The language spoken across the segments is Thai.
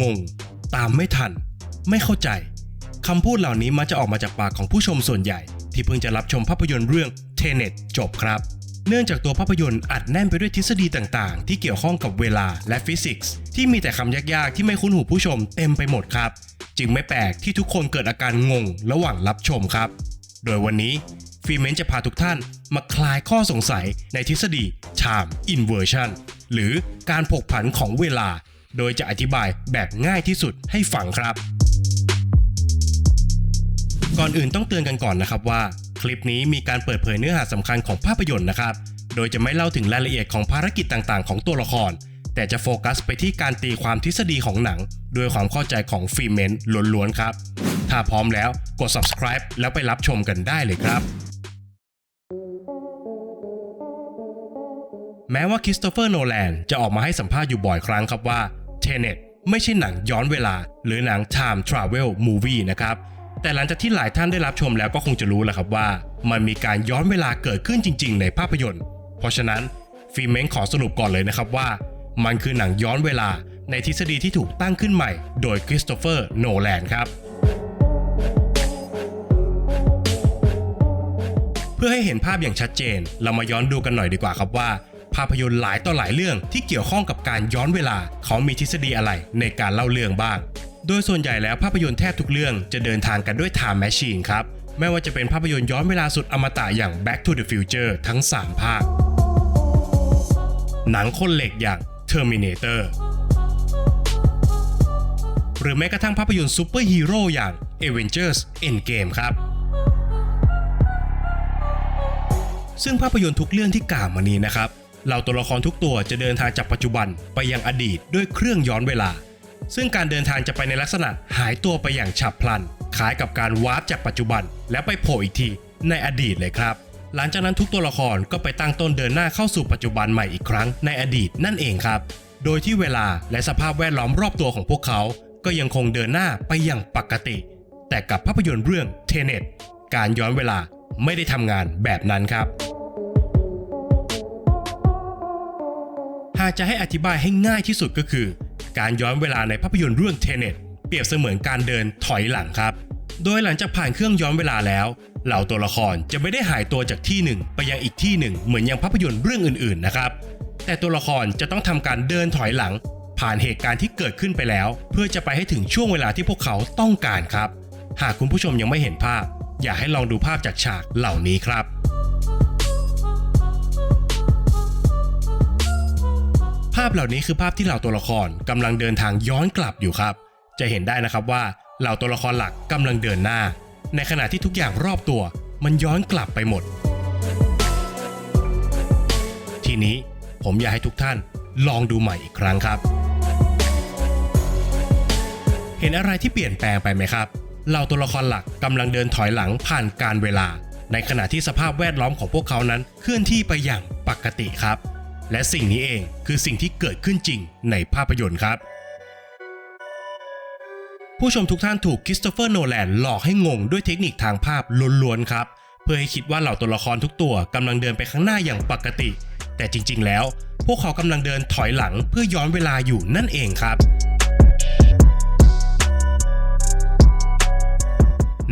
งง ตามไม่ทัน ไม่เข้าใจคำพูดเหล่านี้มักจะออกมาจากปากของผู้ชมส่วนใหญ่ ที่เพิ่งจะรับชมภาพยนตร์เรื่อง Tenet จบครับ เนื่องจากตัวภาพยนตร์อัดแน่นไปด้วยทฤษฎีต่างๆ ที่เกี่ยวข้องกับเวลาและฟิสิกส์ที่มีแต่คำยากๆ ที่ไม่คุ้นหูผู้ชมเต็มไปหมดครับ จึงไม่แปลกที่ทุกคนเกิดอาการงงระหว่างรับชมครับ โดยวันนี้ฟีเมนจะพาทุกท่านมาคลายข้อสงสัยในทฤษฎี time inversion หรือการผกผันของเวลา โดยจะอธิบายแบบง่ายที่สุดให้ฟังครับ ก่อนอื่นต้องเตือนกันก่อนนะครับว่า คลิปนี้มีการเปิดเผยเนื้อหาสำคัญของภาพยนตร์นะครับ โดยจะไม่เล่าถึงรายละเอียดของภารกิจต่างๆ ของตัวละคร แต่จะโฟกัสไปที่การตีความทฤษฎีของหนัง ด้วยความเข้าใจของฟิเมนล้วนๆครับ ถ้าพร้อมแล้วกด subscribe แล้วไปรับชมกันได้เลยครับแม้ว่าคริสโตเฟอร์โนแลนจะออกมาให้สัมภาษณ์อยู่บ่อยครั้งครับว่า Tenet ไม่ใช่หนังย้อนเวลา หรือหนัง Time Travel Movie นะครับ แต่หลังจากที่หลายท่านได้รับชมแล้วก็คงจะรู้แล้วครับว่า มันมีการย้อนเวลาเกิดขึ้นจริง ๆ ในภาพยนตร์ เพราะฉะนั้นฟิเมนขอสรุปก่อนเลยนะครับว่า มันคือหนังย้อนเวลาในทฤษฎีที่ถูกตั้งขึ้นใหม่ โดยคริสโตเฟอร์โนแลนครับ เพื่อให้เห็นภาพอย่างชัดเจน เรามาย้อนดูกันหน่อยดีกว่าครับว่า ภาพยนตร์หลายต่อหลายเรื่องที่เกี่ยวข้องกับการย้อนเวลา เขามีทฤษฎีอะไรในการเล่าเรื่องบ้าง โดยส่วนใหญ่แล้วภาพยนตร์แทบทุกเรื่องจะเดินทางกันด้วย Time Machine ครับไม่ว่าจะเป็นภาพยนตร์ย้อนเวลาสุดอมตะอย่าง Back to the Future ทั้ง 3 ภาค หนังคนเหล็กอย่าง Terminator หรือแม้กระทั่งภาพยนตร์ซูเปอร์ฮีโร่อย่าง Avengers Endgame ครับ ซึ่งภาพยนตร์ทุกเรื่องที่กล่าวมานี้นะครับ เหล่าตัวละครทุกตัวจะเดินทางจากปัจจุบันไปยังอดีตด้วยเครื่องย้อนเวลา ซึ่งการเดินทางจะไปในลักษณะหายตัวไปอย่างฉับพลัน คล้ายกับการวาร์ปจากปัจจุบัน แล้วไปโผล่อีกทีในอดีตเลยครับ หลังจากนั้นทุกตัวละครก็ไปตั้งต้นเดินหน้าเข้าสู่ปัจจุบันใหม่อีกครั้งในอดีตนั่นเองครับ โดยที่เวลาและสภาพแวดล้อมรอบตัวของพวกเขา ก็ยังคงเดินหน้าไปอย่างปกติ แต่กับภาพยนตร์เรื่อง Tenet การย้อนเวลาไม่ได้ทำงานแบบนั้นครับากจะให้อธิบายให้ง่ายที่สุดก็คือ การย้อนเวลาในภาพยนตร์เรื่อง Tenet เปรียบเสมือนการเดินถอยหลังครับ โดยหลังจากผ่านเครื่องย้อนเวลาแล้ว เหล่าตัวละครจะไม่ได้หายตัวจากที่หนึ่งไปยังอีกที่หนึ่งเหมือนอย่างภาพยนตร์เรื่องอื่นๆนะครับ แต่ตัวละครจะต้องทำการเดินถอยหลัง ผ่านเหตุการณ์ที่เกิดขึ้นไปแล้ว เพื่อจะไปให้ถึงช่วงเวลาที่พวกเขาต้องการครับ หากคุณผู้ชมยังไม่เห็นภาพ อยากให้ลองดูภาพจากฉากเหล่านี้ครับ พเหล่านี้คือภาพที่เหล่าตัวละครกำลังเดินทางย้อนกลับอยู่ครับ จะเห็นได้นะครับว่าเหล่าตัวละครหลักกำลังเดินหน้า ในขณะที่ทุกอย่างรอบตัว มันย้อนกลับไปหมด ทีนี้ผมอยากให้ทุกท่านลองดูใหม่อีกครั้งครับ เห็นอะไรที่เปลี่ยนแปลงไปไหมครับเหล่าตัวละครหลักกำลังเดินถอยหลังผ่านการเวลา ในขณะที่สภาพแวดล้อมของพวกเขานั้นเคลื่อนที่ไปอย่างปกติครับ และสิ่งนี้เองคือสิ่งที่เกิดขึ้นจริงในภาพยนตร์ครับ ผู้ชมทุกท่านถูกคริสโตเฟอร์โนแลนหลอกให้งงด้วยเทคนิคทางภาพล้วนๆครับ เพื่อให้คิดว่าเหล่าตัวละครทุกตัวกำลังเดินไปข้างหน้าอย่างปกติ แต่จริง ๆ แล้ว พวกเขากำลังเดินถอยหลังเพื่อย้อนเวลาอยู่นั่นเองครับ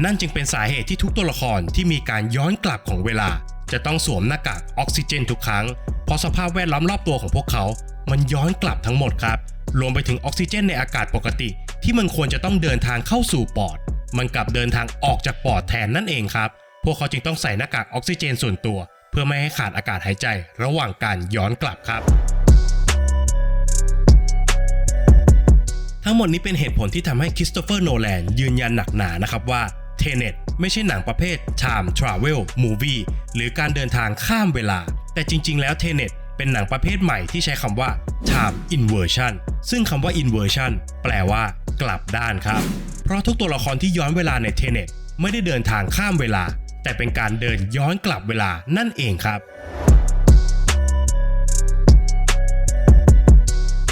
นั่นจึงเป็นสาเหตุที่ทุกตัวละครที่มีการย้อนกลับของเวลา จะต้องสวมหน้ากากออกซิเจนทุกครั้ง เพราะสภาพแวดล้อมรอบตัวของพวกเขา มันย้อนกลับทั้งหมดครับ รวมไปถึงออกซิเจนในอากาศปกติ ที่มันควรจะต้องเดินทางเข้าสู่ปอด มันกลับเดินทางออกจากปอดแทนนั่นเองครับ พวกเขาจึงต้องใส่หน้ากากออกซิเจนส่วนตัว เพื่อไม่ให้ขาดอากาศหายใจ ระหว่างการย้อนกลับครับทั้งหมดนี้เป็นเหตุผลที่ทำให้คริสโตเฟอร์โนแลนยืนยันหนักหนานะครับว่า เทเนตไม่ใช่หนังประเภท Time Travel Movie หรือการเดินทางข้ามเวลา แต่จริง ๆ แล้วเทเนตเป็นหนังประเภทใหม่ที่ใช้คำว่า Time Inversion ซึ่งคำว่า Inversion แปลว่า กลับด้านครับ เพราะทุกตัวละครที่ย้อนเวลาในเทเนตไม่ได้เดินทางข้ามเวลา แต่เป็นการเดินย้อนกลับเวลานั่นเองครับ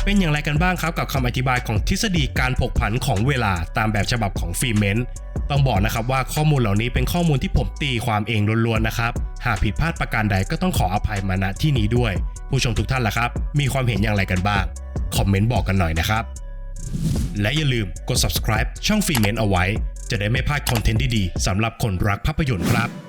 เป็นอย่างไรกันบ้างครับกับคำอธิบายของทฤษฎีการผกผันของเวลาตามแบบฉบับของฟีเมนต้องบอกนะครับว่าข้อมูลเหล่านี้เป็นข้อมูลที่ผมตีความเองล้วนๆนะครับ หากผิดพลาดประการใดก็ต้องขออภัยมาณที่นี้ด้วย ผู้ชมทุกท่านล่ะครับ มีความเห็นอย่างไรกันบ้าง คอมเมนต์บอกกันหน่อยนะครับ และอย่าลืมกด subscribe ช่องฟรีเมนเอาไว้ จะได้ไม่พลาดคอนเทนต์ดีๆสำหรับคนรักภาพยนตร์ครับ